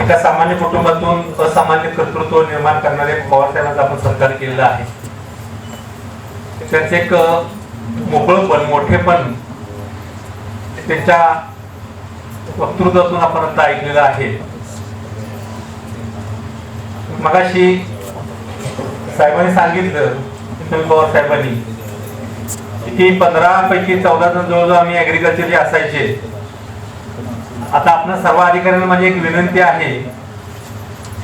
एका सामान्य कुटुंबातून असामान्य कर्तृत्व निर्माण करणारे पवारसाहेबांचा आपण सत्कार केलेला आहे. त्यांचे एक मोकळंपण मोठेपण त्यांच्या वक्तृत्वातून आपण आता ऐकलेलं आहे. मगाशी साहेबांनी सांगितलं पवार साहेबांनी की पंधरा पैकी चौदा जण जवळजवळ आम्ही ऍग्रिकल्चरचे असायचे. आता आपण सर्व अधिकाऱ्यांना माझी म्हणजे एक विनंती आहे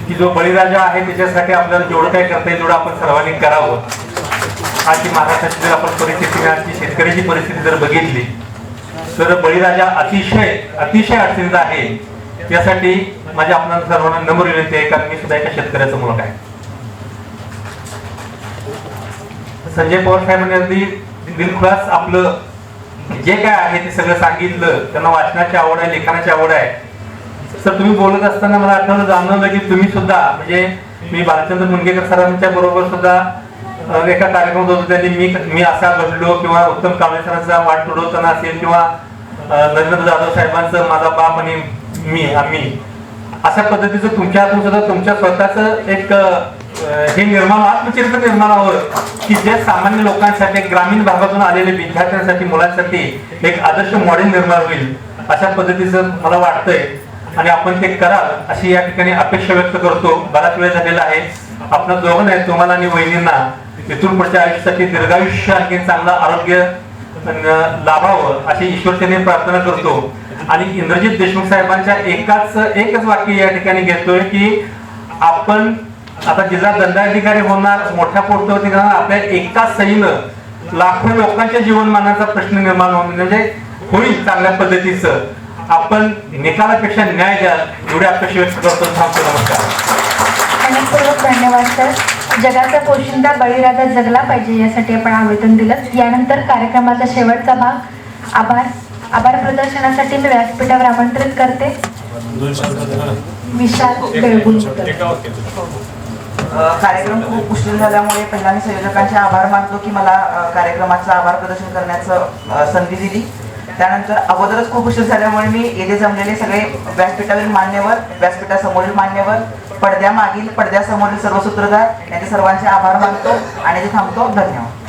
की जो बळीराजा आहे त्याच्यासाठी आपल्याला जेवढं काही करता येईल तेवढं आपण सर्वांनी करावं. आजची महाराष्ट्राची जर आपण परिस्थिती आजची शेतकऱ्याची परिस्थिती जर बघितली तर बळीराजा अतिशय अतिशय अडचणीत आहे. यासाठी माझी आपल्या सर्वांना नम्र विनंती आहे कारण मी सुद्धा एका शेतकऱ्याचा मुलगा आहे. संजय पवार साहेबांनी अगदी दिलखुलास आपलं जे काय आहे ते सगळं सांगितलं त्यांना वाचनाची आवड आहे लिखाणाची आवड आहे. सर तुम्ही बोलत असताना मला आठवलं जाणवलं की तुम्ही सुद्धा म्हणजे मी भालचंद्र मुनगेकर सरांच्या बरोबर सुद्धा एका कार्यक्रमात होतो त्यांनी मी मी असा घडलो किंवा उत्तम कांबळे सरांचा वाट तुडवताना असेल किंवा नरेंद्र जाधव साहेबांचं माझा बाप आणि मी आम्ही अशा पद्धतीचं तुमच्या हातून सुद्धा तुमच्या स्वतःच एक हे निर्माण आत्मचरित्र निर्माण हवं. की जे सामान्य लोकांसाठी ग्रामीण भागातून आलेले विद्यार्थ्यांसाठी मुलांसाठी एक आदर्श मॉडेल निर्माण होईल अशा पद्धतीचं मला वाटतंय. आणि आपण ते कराल अशी या ठिकाणी अपेक्षा व्यक्त करतो. बराच वेळ झालेला आहे. आपण दोघं आहे, तुम्हाला आणि वहिनींना. इथून पुढच्या आयुष्यासाठी दीर्घायुष्य आणखी चांगलं आरोग्य लाभावं अशी ईश्वरतेने प्रार्थना करतो. आणि इंद्रजित देशमुख साहेबांच्या एकाच एकच वाक्य या ठिकाणी घेतोय की आपण आता जिल्हा दंडाधिकारी होणार मोठ्या पोस्टवरती जाणार आपल्या एकाच सहीनं लाखो लोकांच्या जीवनमानाचा प्रश्न निर्माण होऊन म्हणजे होईल चांगल्या पद्धतीचं. आपण निकालापेक्षा न्याय द्याल एवढी अपेक्षा व्यक्त करतो. थांबतो नमस्कार. धन्यवाद सर. जगाचा पोशिंदा बळीराजा जगला पाहिजे यासाठी आपण आवेदन दिलं. यानंतर कार्यक्रमाचा शेवटचा भाग आभार. आभार प्रदर्शनासाठी मी व्यासपीठावर आमंत्रित करते. विशाल कार्यक्रम खूप उशीर झाल्यामुळे पहिला मी संयोजकांचे आभार मानतो की मला कार्यक्रमाचं आभार प्रदर्शन करण्याचं संधी दिली. त्यानंतर अगोदरच खूप उशीर झाल्यामुळे मी येथे जमलेले सगळे व्यासपीठावरील मान्यवर व्यासपीठासमोरील मान्यवर पडद्यामागील पडद्यासमोरील सर्व सूत्रधार यांचे सर्वांचे आभार मानतो आणि ते थांबतो. धन्यवाद.